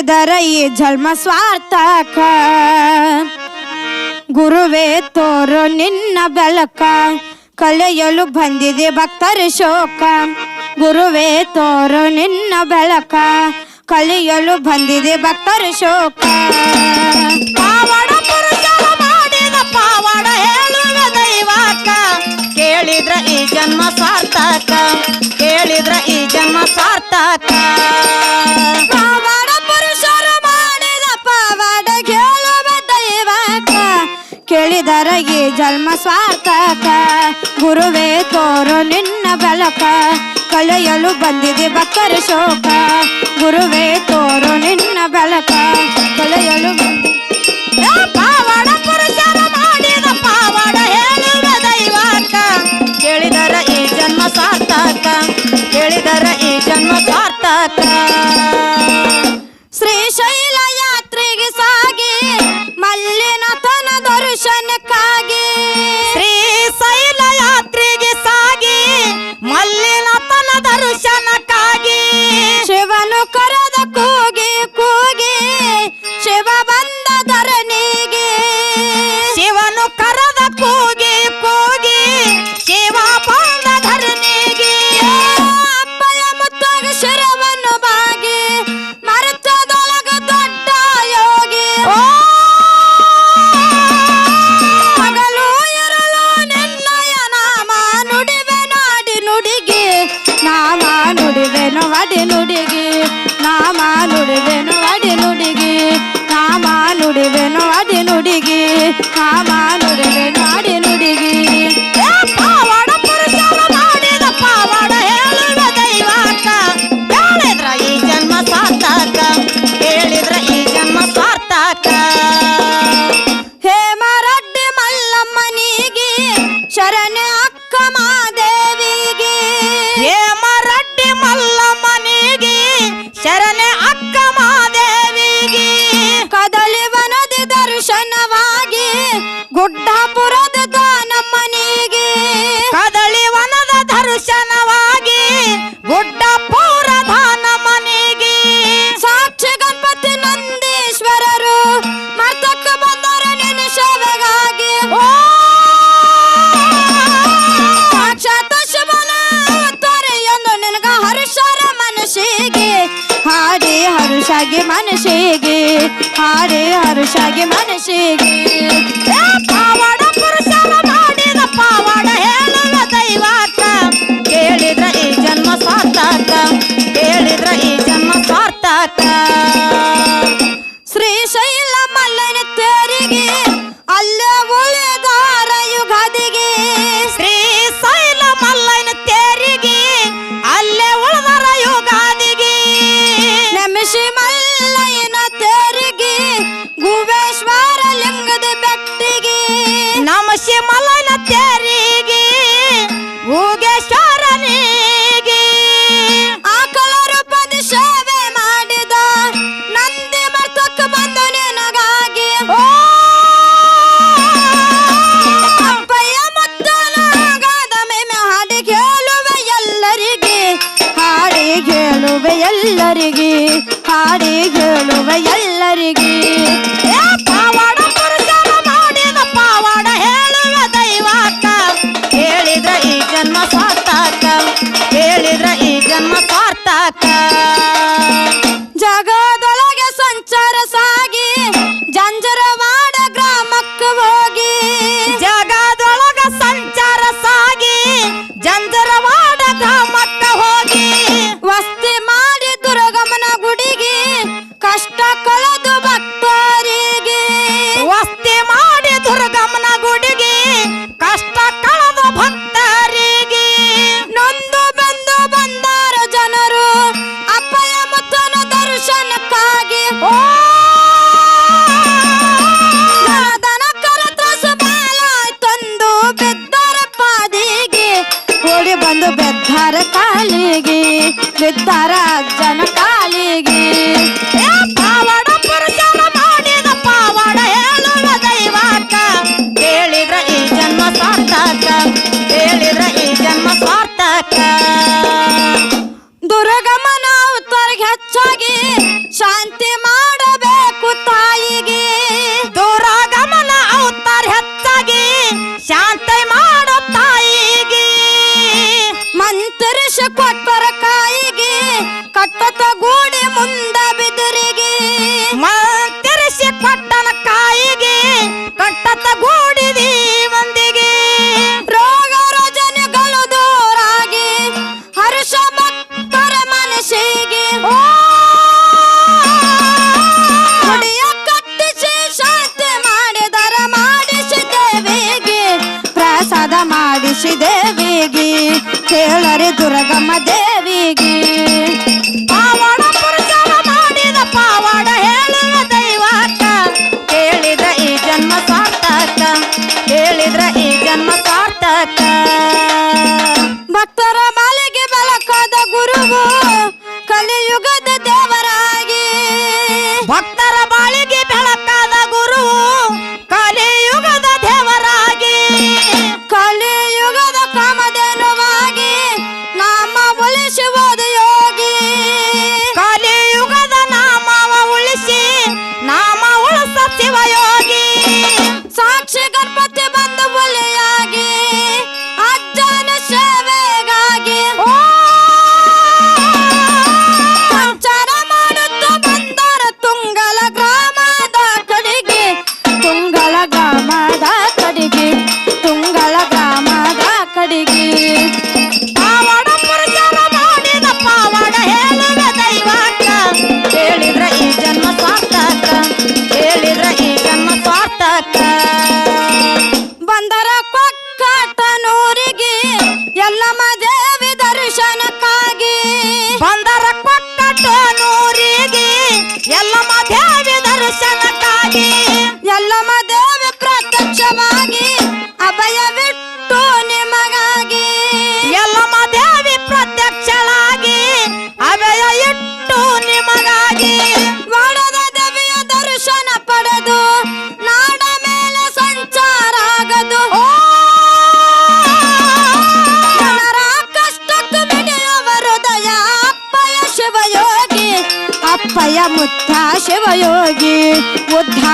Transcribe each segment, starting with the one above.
ಕೇಳಿದರ ಈ ಜನ್ಮ ಸ್ವಾರ್ಥಕ. ಗುರುವೇ ತೋರು ನಿನ್ನ ಬೆಳಕ, ಕಲೆಯಲು ಬಂದಿದೆ ಭಕ್ತರ ಶೋಕ. ಗುರುವೇ ತೋರು ನಿನ್ನ ಬೆಳಕ, ಕಲಿಯಲು ಬಂದಿದೆ ಭಕ್ತರ ಶೋಕ. ಪಾವಡ ಪುರುಷರ ಮಾಡಿದ ಪಾವಡ ಹೇಳುವ ದೈವಾಕ. ಕೇಳಿದ್ರ ಈ ಜನ್ಮ ಸಾರ್ಥಕ, ಕೇಳಿದ್ರ ಈ ಜನ್ಮ ಸಾರ್ಥಕ. ಕೇಳಿದರ ಈ ಜನ್ಮ ಸ್ವಾರ್ಥಕ ಗುರುವೇ ತೋರು ನಿನ್ನ ಬೆಳಕ ಕಲೆಯಲು ಬಂದಿದೆ ಬಕ್ಕರ ಶೋಕ. ಗುರುವೇ ತೋರು ನಿನ್ನ ಬೆಳಕ ಕಲೆಯಲು ಕೇಳಿದರ ಈ ಜನ್ಮ ಸಾರ್ಥಕ, ಕೇಳಿದರ ಈ ಜನ್ಮ ಸಾರ್ಥಕ. ಗುಡ್ಡ ಪೂರಧಾನ ಮನೆಗೆ. ಸಾಕ್ಷಿ ಗಣಪತಿ ನಂದೀಶ್ವರರು ಮರ್ತಕ್ಕ ಬಂದರೆ ನಿನ್ನ ಸೇವೆಗಾಗಿ ಸಾಕ್ಷಾತ್ ಶಿವನ ತೊರೆಯೊಂದು ನಿನಗ ಹರುಷರ ಮನಸ್ಸಿಗೆ. ಹಾಡಿ ಹರುಷಾಗಿ ಮನಸ್ಸಿಗೆ. ಹಾಡಿ ಹರುಷಾಗಿ ಮನಸ್ಸಿಗೆ. ಸಾರ್ಥಕ ಬಿದ್ದಾರ ಜನ ಕಾಲಿಗೆ. ಪಾವಾಡ ಪುರುಷರ ಮಾಡಿದ ಪಾವಾಡ ಹೇಳುವ ಈ ಜನ್ಮ ಸಾರ್ಥಕ. ಈ ಜನ್ಮ ಸಾರ್ಥಕ. ದುರ್ಗಮನ ಉತ್ತರಿಗೆ ಹೆಚ್ಚಾಗಿ ಶಾಂತಿ ಮಾ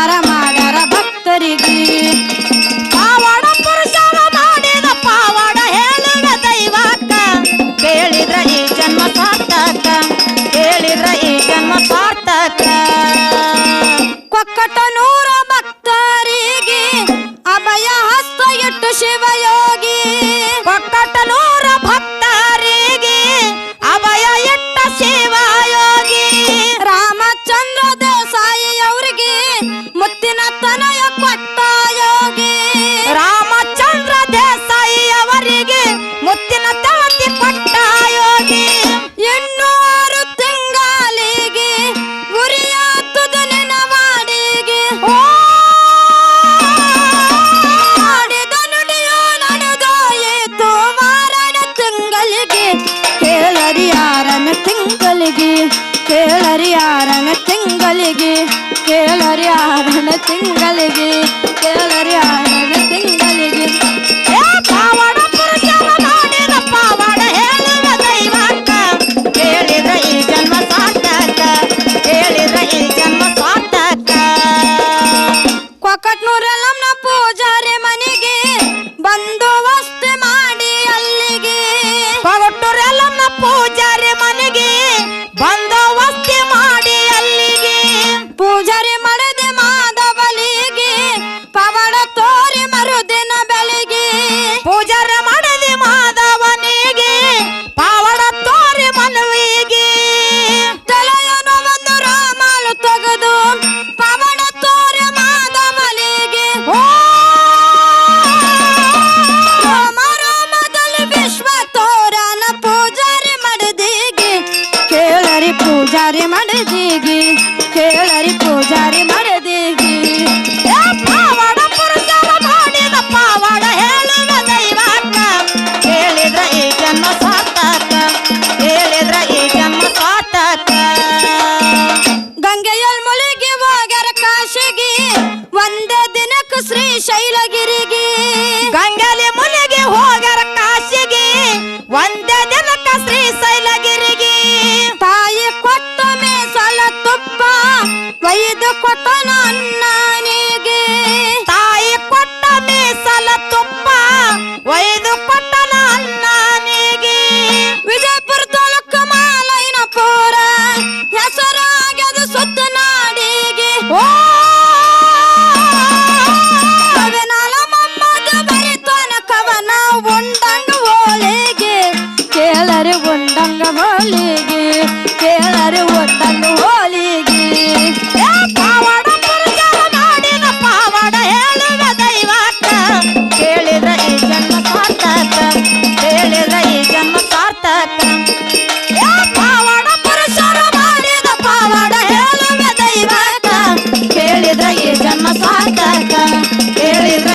para amar. thing ಆಶೆಗೆ ಒಂದೇ ದಿನಕ್ಕೆ ಶ್ರೀ ಶೈಲಗಿರಿಗೆ.